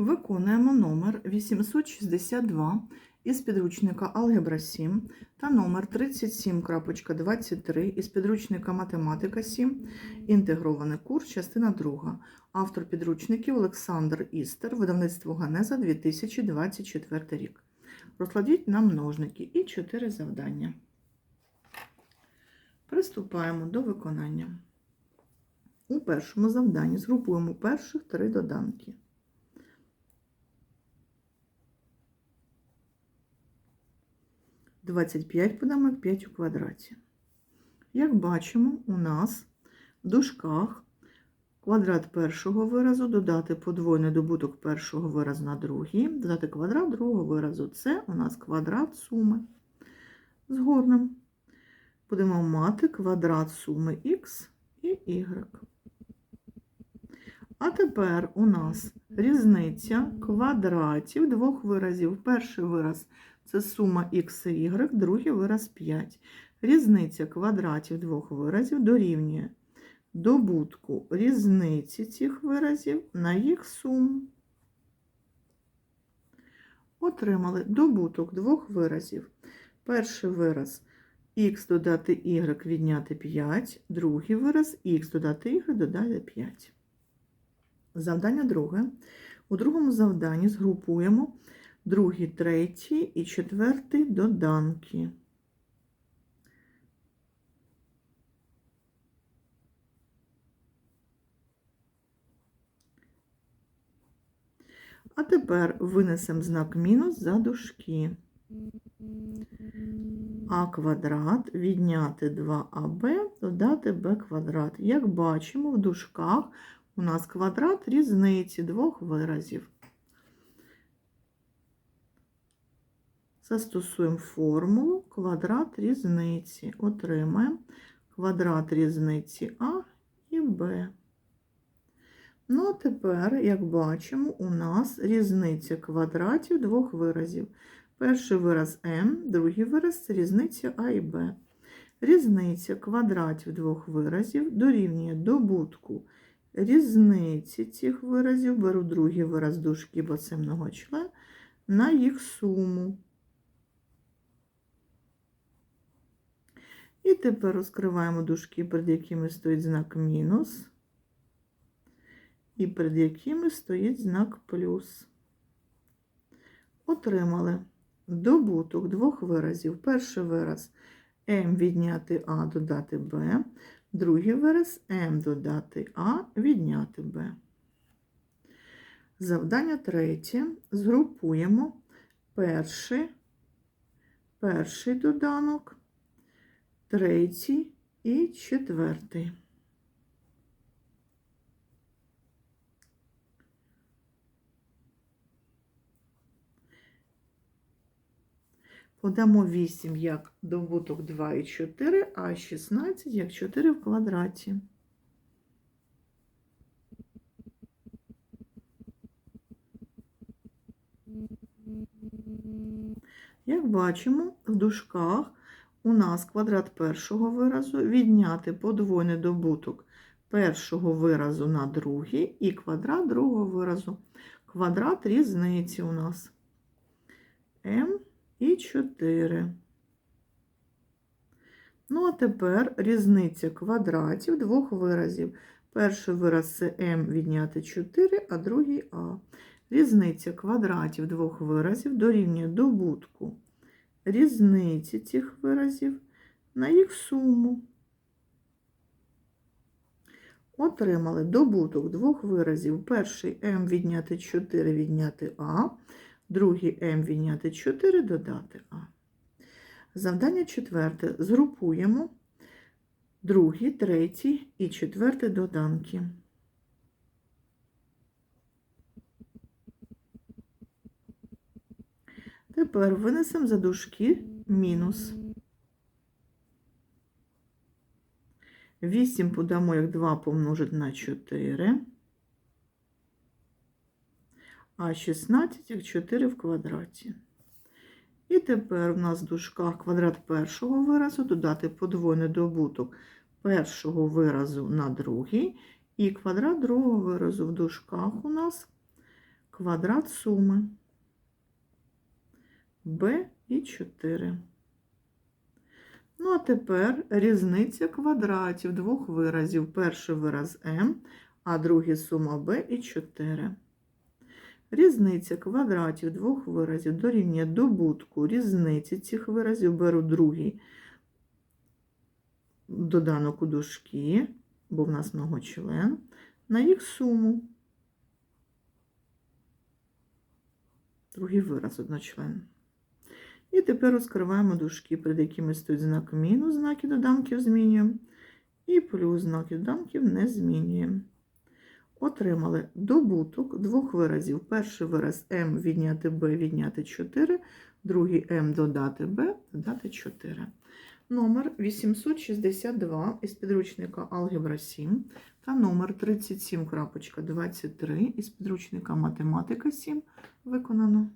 Виконуємо номер 862 із підручника Алгебра 7 та номер 37.23 із підручника Математика 7, інтегрований курс, частина 2. Автор підручників Олександр Істер, видавництво Ганеза 2024 рік. Розкладіть на множники і 4 завдання. Приступаємо до виконання. У першому завданні згрупуємо перших три доданки. Двадцять п'ять подамо 5 у квадраті. Як бачимо, у нас в дужках квадрат першого виразу, додати подвойний добуток першого виразу на другий, додати квадрат другого виразу. Це у нас квадрат суми. Згорнем. Будемо мати квадрат суми х і y. А тепер у нас різниця квадратів двох виразів. Перший вираз це сума х і y, другий вираз 5. Різниця квадратів двох виразів дорівнює добутку різниці цих виразів на їх суму. Отримали добуток двох виразів. Перший вираз х додати y відняти 5, другий вираз х додати y додати 5. Завдання друге. У другому завданні згрупуємо другий, третій і четвертий доданки. А тепер винесемо знак мінус за дужки. А квадрат відняти 2аб, додати b квадрат. Як бачимо, в дужках у нас квадрат різниці двох виразів. Застосуємо формулу квадрат різниці. Отримаємо квадрат різниці А і Б. Ну, а тепер, як бачимо, у нас різниця квадратів двох виразів. Перший вираз m, другий вираз різниця А і Б. Різниця квадратів двох виразів дорівнює добутку різниці цих виразів, беру другий вираз дужки, бо це многочлен, на їх суму. І тепер розкриваємо дужки, перед якими стоїть знак мінус, і перед якими стоїть знак плюс. Отримали добуток двох виразів. Перший вираз m відняти А додати Б, другий вираз m додати А відняти Б. Завдання третє. Згрупуємо перший, перший доданок, третій і четвертий. Подамо 8 як добуток 2 і 4, а 16 як 4 в квадраті. Як бачимо, в дужках у нас квадрат першого виразу відняти подвойний добуток першого виразу на другий і квадрат другого виразу. Квадрат різниці у нас m і 4. Ну, а тепер різниця квадратів двох виразів. Перший вираз це m відняти 4, а другий а. Різниця квадратів двох виразів дорівнює добутку різниці цих виразів на їх суму. Отримали добуток двох виразів. Перший m відняти 4 відняти а, другий m відняти 4 додати а. Завдання четверте. Згрупуємо другий, третій і четвертий доданки. Тепер винесемо за дужки мінус. 8 подамо як 2 помножити на 4, а 16 як 4 в квадраті. І тепер в нас в дужках квадрат першого виразу додати подвойний добуток першого виразу на другий, і квадрат другого виразу в дужках у нас квадрат суми b і 4. Ну, а тепер різниця квадратів двох виразів. Перший вираз m, а другий сума b і 4. Різниця квадратів двох виразів дорівнює добутку різниці цих виразів. Беру другий доданок у дужки, бо в нас многочлен, на їх суму. Другий вираз одночлен. І тепер розкриваємо дужки, перед якими стоїть знак мінус, знаки доданків змінюємо. І плюс знаки доданків не змінюємо. Отримали добуток двох виразів. Перший вираз m відняти b відняти 4, другий m додати b додати 4. Номер 862 із підручника Алгебра 7 та номер 37.23 із підручника Математика 7 виконано.